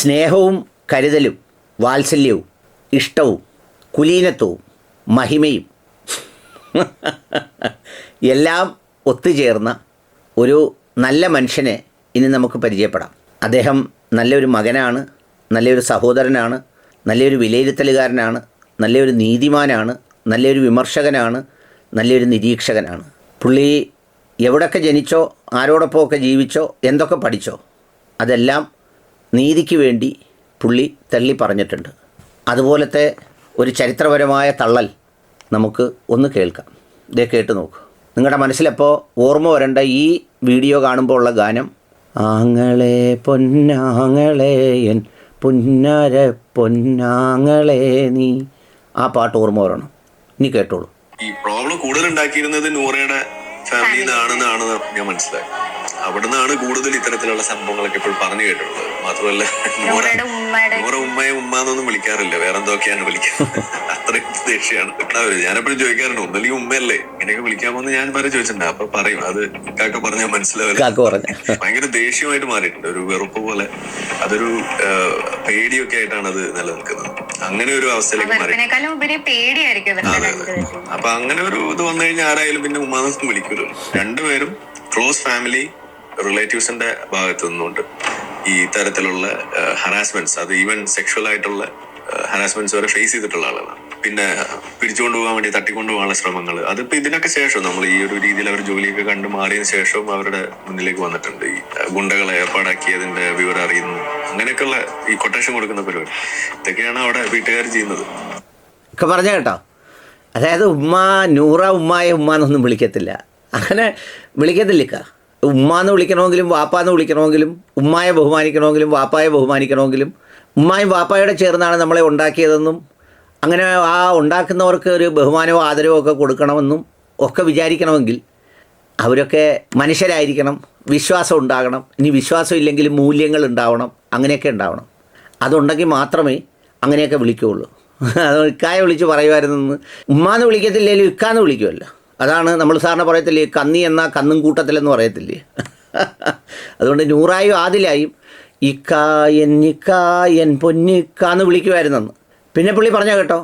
സ്നേഹവും കരുതലും വാത്സല്യവും ഇഷ്ടവും കുലീനത്വവും മഹിമയും എല്ലാം ഒത്തുചേർന്ന ഒരു നല്ല മനുഷ്യനെ ഇനി നമുക്ക് പരിചയപ്പെടാം. അദ്ദേഹം നല്ലൊരു മകനാണ് നല്ലൊരു സഹോദരനാണ് നല്ലൊരു വിലയിരുത്തലുകാരനാണ് നല്ലൊരു നീതിമാനാണ് നല്ലൊരു വിമർശകനാണ് നല്ലൊരു നിരീക്ഷകനാണ്. പുള്ളി എവിടെയൊക്കെ ജനിച്ചോ ആരോടൊപ്പമൊക്കെ ജീവിച്ചോ എന്തൊക്കെ പഠിച്ചോ അതെല്ലാം നീതിക്ക് വേണ്ടി പുള്ളി തള്ളി പറഞ്ഞിട്ടുണ്ട്. അതുപോലത്തെ ഒരു ചരിത്രപരമായ തള്ളൽ നമുക്ക് ഒന്ന് കേൾക്കാം. ഇതേ കേട്ട് നോക്കൂ. നിങ്ങളുടെ മനസ്സിലെപ്പോൾ ഓർമ്മ വരേണ്ട ഈ വീഡിയോ കാണുമ്പോൾ ഉള്ള ഗാനം ആങ്ങളെ പൊന്നാങ്ങളെ എൻ പൊന്നാങ്ങളേ പൊന്നാങ്ങളെ നീ ആ പാട്ട് ഓർമ്മ വരണം. ഇനി കേട്ടോളൂ. ഈ പ്രോബ്ലം കൂടുതൽ ഉണ്ടാക്കിയിരുന്നത് നൂറയുടെ ഫാമിലിയിൽ നിന്നാണെന്നാണ് ഞാൻ മനസ്സിലായത് അവിടെ നിന്നാണ് കൂടുതൽ ഇത്തരത്തിലുള്ള സംഭവങ്ങളൊക്കെ ഇപ്പോൾ പറഞ്ഞു കേട്ടിട്ടുള്ളത്. മാത്രമല്ല നൂറ ഉമ്മയെ ഉമ്മ എന്നൊന്നും വിളിക്കാറില്ല. വേറെ എന്തൊക്കെയാണ് വിളിക്കുന്നത് അത്രയും ദേഷ്യമാണ്. ഞാൻ ഞാനെപ്പോഴും ചോദിക്കാറുണ്ട് ഒന്നല്ലെങ്കിൽ ഉമ്മയല്ലേ? ഇങ്ങനെയൊക്കെ വിളിക്കാമോന്ന് ഞാൻ വരെ ചോദിച്ചിട്ടുണ്ട്. അപ്പൊ പറയും അത് കാക്ക പറഞ്ഞാൽ മനസ്സിലാവില്ല. കാക്ക പറഞ്ഞു. ഭയങ്കര ദേഷ്യമായിട്ട് മാറിയിട്ടുണ്ട്. ഒരു വെറുപ്പ് പോലെ അതൊരു പേടിയൊക്കെ ആയിട്ടാണ് അത് നിലനിൽക്കുന്നത്. അങ്ങനെ ഒരു അവസ്ഥയിലേക്ക് മാറി. അപ്പൊ അങ്ങനെ ഒരു ഇത് വന്നു കഴിഞ്ഞാൽ ആരായാലും പിന്നെ ഉമ്മാന്നൊന്നും വിളിക്കൂലോ രണ്ടുപേരും ക്ലോസ് ഫാമിലി റിലേറ്റീവ്സിന്റെ ഭാഗത്തു നിന്നുകൊണ്ട് ഈ തരത്തിലുള്ള ഹറാസ്മെന്റ്സ് അത് ഈവൻ സെക്ഷൽ ആയിട്ടുള്ള ഹറാസ്മെന്റ്സ് വരെ ഫേസ് ചെയ്തിട്ടുള്ള ആളുകളാണ്. പിന്നെ പിടിച്ചുകൊണ്ട് പോകാൻ വേണ്ടി തട്ടിക്കൊണ്ടു പോകാനുള്ള ശ്രമങ്ങൾ അതിപ്പോ ഇതിനൊക്കെ ശേഷം നമ്മൾ ഈ ഒരു രീതിയിൽ അവർ ജോലിയൊക്കെ കണ്ട് മാറിയതിനു ശേഷവും അവരുടെ മുന്നിലേക്ക് വന്നിട്ടുണ്ട്. ഈ ഗുണ്ടകളെ ഏർപ്പാടാക്കിയതിന്റെ വിവരം അറിയുന്നു. അങ്ങനെയൊക്കെയുള്ള ഈ കൊട്ടേഷൻ കൊടുക്കുന്ന പരിപാടി. ഇതൊക്കെയാണ് അവിടെ വീട്ടുകാർ ചെയ്യുന്നത്. പറഞ്ഞ കേട്ടോ. അതായത് ഉമ്മ നൂറ ഉമ്മായ ഉമ്മ എന്നൊന്നും വിളിക്കത്തില്ല. അങ്ങനെ വിളിക്കത്തില്ലിക്ക ഉമ്മ എന്ന് വിളിക്കണമെങ്കിലും വാപ്പ എന്ന് വിളിക്കണമെങ്കിലും ഉമ്മായെ ബഹുമാനിക്കണമെങ്കിലും വാപ്പായെ ബഹുമാനിക്കണമെങ്കിലും ഉമ്മായും വാപ്പായോടെ ചേർന്നാണ് നമ്മളെ ഉണ്ടാക്കിയതെന്നും അങ്ങനെ ആ ഉണ്ടാക്കുന്നവർക്ക് ഒരു ബഹുമാനവും ആദരവും ഒക്കെ കൊടുക്കണമെന്നും ഒക്കെ വിചാരിക്കണമെങ്കിൽ അവരൊക്കെ മനുഷ്യരായിരിക്കണം വിശ്വാസം ഉണ്ടാകണം ഇനി വിശ്വാസം ഇല്ലെങ്കിൽ മൂല്യങ്ങൾ ഉണ്ടാവണം അങ്ങനെയൊക്കെ ഉണ്ടാവണം. അതുണ്ടെങ്കിൽ മാത്രമേ അങ്ങനെയൊക്കെ വിളിക്കുകയുള്ളൂ. അത് ഇക്കായ വിളിച്ച് പറയുമായിരുന്നെന്ന് ഉമ്മാന്ന് വിളിക്കത്തില്ലെങ്കിലും ഇക്കാന്ന് വിളിക്കുമല്ലോ. അതാണ് നമ്മൾ സാറിന് പറയത്തില്ലേ കന്നി എന്ന കന്നും കൂട്ടത്തിലെന്ന് പറയത്തില്ലേ? അതുകൊണ്ട് നൂറായും ആദിലായും. ഇക്കായൻ ഇക്കായൻ പൊന്നിക്കാന്ന് വിളിക്കുമായിരുന്നെന്ന് പിന്നെ പുള്ളി പറഞ്ഞ കേട്ടോ?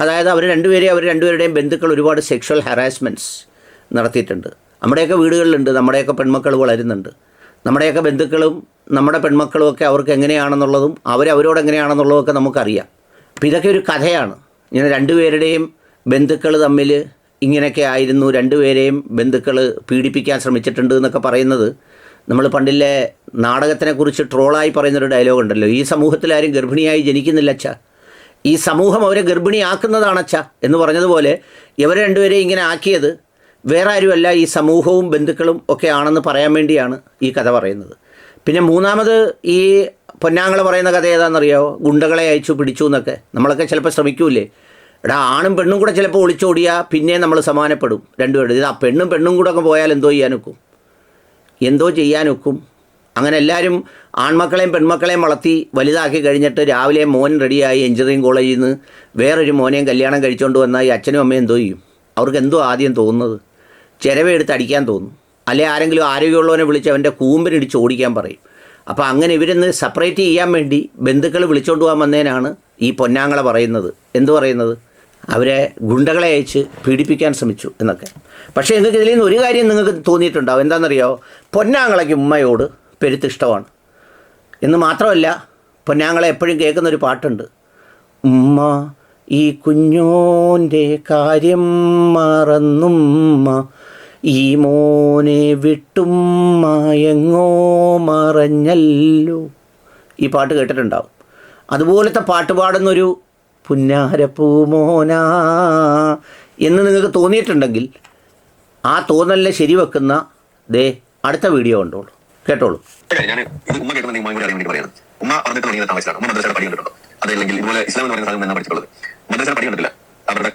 അതായത് അവർ രണ്ടുപേരെയും അവർ രണ്ടുപേരുടെയും ബന്ധുക്കൾ ഒരുപാട് സെക്ഷൽ ഹറാസ്മെന്റ്സ് നടത്തിയിട്ടുണ്ട്. നമ്മുടെയൊക്കെ വീടുകളിലുണ്ട് നമ്മുടെയൊക്കെ പെൺമക്കൾ വളരുന്നുണ്ട്. നമ്മുടെയൊക്കെ ബന്ധുക്കളും നമ്മുടെ പെൺമക്കളും ഒക്കെ അവർക്ക് എങ്ങനെയാണെന്നുള്ളതും അവരവരോട് എങ്ങനെയാണെന്നുള്ളതും ഒക്കെ നമുക്കറിയാം. അപ്പോൾ ഇതൊക്കെ ഒരു കഥയാണ്. ഇങ്ങനെ രണ്ടുപേരുടെയും ബന്ധുക്കൾ തമ്മിൽ ഇങ്ങനെയൊക്കെ ആയിരുന്നു. രണ്ടുപേരെയും ബന്ധുക്കൾ പീഡിപ്പിക്കാൻ ശ്രമിച്ചിട്ടുണ്ട് എന്നൊക്കെ പറയുന്നത്. നമ്മൾ പണ്ടില്ലേ നാടകത്തിനെക്കുറിച്ച് ട്രോളായി പറയുന്നൊരു ഡയലോഗ് ഉണ്ടല്ലോ. ഈ സമൂഹത്തിൽ ആരും ഗർഭിണിയായി ജനിക്കുന്നില്ല അച്ഛ. ഈ സമൂഹം അവരെ ഗർഭിണിയാക്കുന്നതാണച്ച എന്ന് പറഞ്ഞതുപോലെ ഇവരെ രണ്ടുപേരെയും ഇങ്ങനെ ആക്കിയത് വേറെ ആരുമല്ല ഈ സമൂഹവും ബന്ധുക്കളും ഒക്കെ ആണെന്ന് പറയാൻ വേണ്ടിയാണ് ഈ കഥ പറയുന്നത്. പിന്നെ മൂന്നാമത് ഈ പൊന്നാങ്ങൾ പറയുന്ന കഥ ഏതാണെന്നറിയാമോ ഗുണ്ടകളെ അയച്ചു പിടിച്ചു എന്നൊക്കെ. നമ്മളൊക്കെ ചിലപ്പോൾ ശ്രമിക്കൂലേ എടാ ആണും പെണ്ണും കൂടെ ചിലപ്പോൾ ഒളിച്ചോടിയാൽ പിന്നെ നമ്മൾ സമാനപ്പെടും രണ്ടുപേരും. ഇത് ആ പെണ്ണും പെണ്ണും കൂടെ ഒക്കെ പോയാൽ എന്തോ ചെയ്യാനൊക്കും എന്തോ ചെയ്യാനൊക്കും അങ്ങനെ എല്ലാവരും ആൺമക്കളെയും പെൺമക്കളെയും വളർത്തി വലുതാക്കി കഴിഞ്ഞിട്ട് രാവിലെ മോൻ റെഡിയായി എഞ്ചിനീയറിംഗ് കോളേജിൽ നിന്ന് വേറൊരു മോനെയും കല്യാണം കഴിച്ചുകൊണ്ട് വന്നാൽ ഈ അച്ഛനും അമ്മയും എന്തോ ചെയ്യും. അവർക്ക് എന്തോ ആദ്യം തോന്നുന്നത്. ചിരവെടുത്ത് അടിക്കാൻ തോന്നും. അല്ലെ ആരെങ്കിലും ആരോഗ്യമുള്ളവനെ വിളിച്ച് അവന്റെ കൂമ്പിനിടിച്ച് ഓടിക്കാൻ പറയും. അപ്പോൾ അങ്ങനെ ഇവരെന്ന് സെപ്പറേറ്റ് ചെയ്യാൻ വേണ്ടി ബന്ധുക്കൾ വിളിച്ചുകൊണ്ട് പോകാൻ വന്നതിനാണ് ഈ പൊന്നാങ്ങളെ പറയുന്നത്. എന്തു പറയുന്നത്? അവരെ ഗുണ്ടകളെ അയച്ച് പീഡിപ്പിക്കാൻ ശ്രമിച്ചു എന്നൊക്കെ. പക്ഷേ നിങ്ങൾക്ക് ഇതിൽ നിന്ന് ഒരു കാര്യം നിങ്ങൾക്ക് തോന്നിയിട്ടുണ്ടാവും. എന്താണെന്നറിയോ? പൊന്നാങ്ങളയ്ക്ക് ഉമ്മയോട് പെരുത്തിഷ്ടമാണ്. എന്ന് മാത്രമല്ല പൊന്നാങ്ങളെ എപ്പോഴും കേൾക്കുന്നൊരു പാട്ടുണ്ട്. ഉമ്മ ഈ കുഞ്ഞോന്റെ കാര്യം മറന്നുമ്മ. ഈ മോനെ വിട്ടുമ്മ എങ്ങോ മറഞ്ഞല്ലോ. ഈ പാട്ട് കേട്ടിട്ടുണ്ടാവും. അതുപോലത്തെ പാട്ട് പാടുന്നൊരു പുന്നാരപ്പൂമോന. എന്ന് നിങ്ങൾക്ക് തോന്നിയിട്ടുണ്ടെങ്കിൽ ആ തോന്നലിനെ ശരിവെക്കുന്ന ദേ അടുത്ത വീഡിയോ കണ്ടോളൂ. കേട്ടോളൂ. ഉമ്മ ഉമ്മ അതല്ലെങ്കിൽ ഇതുപോലെ പറയുന്ന സാധനം അവരുടെ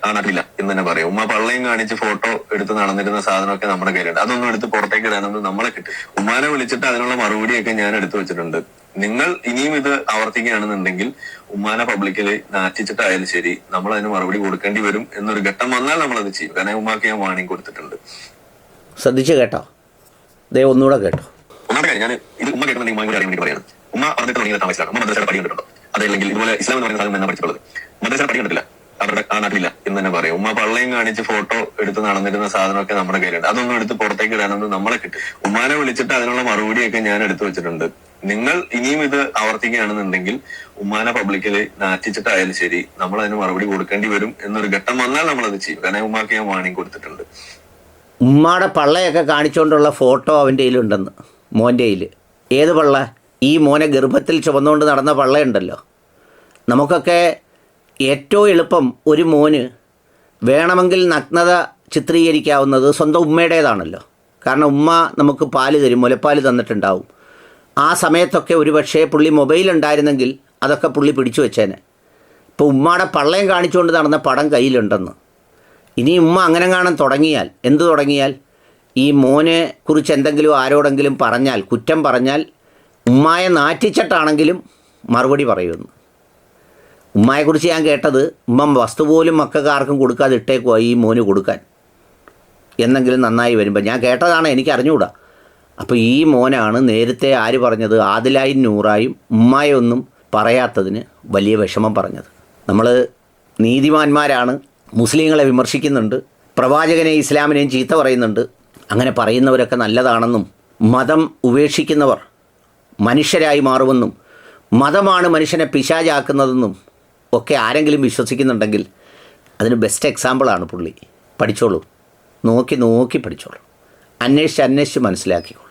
ഉമ്മ പള്ളയും ഫോട്ടോ എടുത്ത് നടന്നിരുന്ന സാധനമൊക്കെ നമ്മുടെ അതൊന്നും എടുത്ത് പുറത്തേക്ക് നമ്മളെ കിട്ടും. ഉമ്മാനെ വിളിച്ചിട്ട് അതിനുള്ള മറുപടിയൊക്കെ ഞാൻ എടുത്തു വെച്ചിട്ടുണ്ട്. നിങ്ങൾ ഇനിയും ഇത് ആവർത്തിക്കുകയാണെന്നുണ്ടെങ്കിൽ ഉമ്മാനെ പബ്ലിക്കിൽ നാറ്റിച്ചിട്ടായാലും ശരി നമ്മൾ അതിന് മറുപടി കൊടുക്കേണ്ടി വരും എന്നൊരു ഘട്ടം വന്നാൽ നമ്മൾ അത് ചെയ്യും. കാരണം ഉമ്മാക്ക് ഞാൻ വാണിംഗ് കൊടുത്തിട്ടുണ്ട്. ശ്രദ്ധിച്ചു കേട്ടോ. ദേ ഒന്നുകൂടെ കേട്ടോ. ഒന്നാമത്തെ കാര്യം ഞാൻ ഇത് ഉമ്മ കേൾക്കുന്നുണ്ടെങ്കിൽ ഉമ്മ ഉമ്മ പറഞ്ഞിട്ട് തുടങ്ങിയത് ഉമ്മ മദ്രസയുടെ അതല്ലെങ്കിൽ ഇതുപോലെ ഇസ്ലാം എന്ന് പറയുന്ന സാധനം എന്നാ പഠിച്ചിട്ടുള്ളത്. മദ്രസയുടെ പടി കണ്ടിട്ടില്ല. അവരുടെ ആ നാട്ടിലില്ല എന്ന് തന്നെ പറയും. ഉമ്മ പള്ളയും കാണിച്ച് ഫോട്ടോ എടുത്ത് നടന്നിരുന്ന സാധനമൊക്കെ നമ്മുടെ കയ്യിലുണ്ട്. അതൊന്നും എടുത്ത് പുറത്തേക്ക് ഇടാനൊന്നും നമ്മളെ കിട്ടും. ഉമ്മാനെ വിളിച്ചിട്ട് അതിനുള്ള മറുപടിയൊക്കെ ഞാൻ എടുത്തു വെച്ചിട്ടുണ്ട്. നിങ്ങൾ ഇനിയും ഇത് ആവർത്തിക്കുകയാണെന്നുണ്ടെങ്കിൽ ഉമ്മാനെ പബ്ലിക്കിൽ നാറ്റിച്ചിട്ടായാലും ശരി നമ്മൾ അതിന് മറുപടി കൊടുക്കേണ്ടി വരും എന്നൊരു ഘട്ടം വന്നാൽ നമ്മൾ അത് ചെയ്യും. കാരണം ഉമ്മാക്ക് ഞാൻ വാണിംഗ് കൊടുത്തിട്ടുണ്ട്. ഉമ്മാടെ പള്ളയൊക്കെ കാണിച്ചുകൊണ്ടുള്ള ഫോട്ടോ അവന്റെ കയ്യിലുണ്ടെന്ന് മോന്റെ കയ്യിൽ ഏത് പള്ള? ഈ മോനെ ഗർഭത്തിൽ ചുമന്നുകൊണ്ട് നടന്ന പള്ളയുണ്ടല്ലോ. നമുക്കൊക്കെ ഏറ്റവും എളുപ്പം ഒരു മോന് വേണമെങ്കിൽ നഗ്നത ചിത്രീകരിക്കാവുന്നത് സ്വന്തം ഉമ്മയുടേതാണല്ലോ. കാരണം ഉമ്മ നമുക്ക് പാൽ തരും മുലപ്പാൽ തന്നിട്ടുണ്ടാവും. ആ സമയത്തൊക്കെ ഒരു പക്ഷേ പുള്ളി മൊബൈൽ ഉണ്ടായിരുന്നെങ്കിൽ അതൊക്കെ പുള്ളി പിടിച്ചു വെച്ചേനെ. ഇപ്പോൾ ഉമ്മയുടെ പള്ളയം കാണിച്ചുകൊണ്ട് നടന്ന പടം കയ്യിലുണ്ടെന്ന്. ഇനി ഉമ്മ അങ്ങനെ കാണാൻ തുടങ്ങിയാൽ എന്ത് തുടങ്ങിയാൽ? ഈ മോനെ കുറിച്ച് എന്തെങ്കിലും ആരോടെങ്കിലും പറഞ്ഞാൽ കുറ്റം പറഞ്ഞാൽ ഉമ്മായെ നാറ്റിച്ചിട്ടാണെങ്കിലും മറുപടി പറയുമെന്ന്. ഉമ്മായെക്കുറിച്ച് ഞാൻ കേട്ടത് ഉമ്മ വസ്തു പോലും മക്കൾക്ക് ആർക്കും കൊടുക്കാതെ ഇട്ടേക്കുവാ ഈ മോന് കൊടുക്കാൻ. എന്നെങ്കിലും നന്നായി വരുമ്പോൾ ഞാൻ കേട്ടതാണ് എനിക്ക് അറിഞ്ഞുകൂടാ അപ്പോൾ ഈ മോനാണ് നേരത്തെ ആര് പറഞ്ഞത്? ആദിലായും നൂറായും ഉമ്മായൊന്നും പറയാത്തതിന് വലിയ വിഷമം പറഞ്ഞത്. നമ്മൾ നീതിമാന്മാരാണ് മുസ്ലിങ്ങളെ വിമർശിക്കുന്നുണ്ട് പ്രവാചകനെ ഇസ്ലാമിനെയും ചീത്ത പറയുന്നുണ്ട്. അങ്ങനെ പറയുന്നവരൊക്കെ നല്ലതാണെന്നും മതം ഉപേക്ഷിക്കുന്നവർ മനുഷ്യരായി മാറുമെന്നും മതമാണ് മനുഷ്യനെ പിശാചാക്കുന്നതെന്നും ഒക്കെ ആരെങ്കിലും വിശ്വസിക്കുന്നുണ്ടെങ്കിൽ അതിന് ബെസ്റ്റ് എക്സാമ്പിളാണ് പുള്ളി. പഠിച്ചോളൂ. നോക്കി നോക്കി പഠിച്ചോളൂ. അന്വേഷിച്ച് അന്വേഷിച്ച് മനസ്സിലാക്കിക്കോളൂ.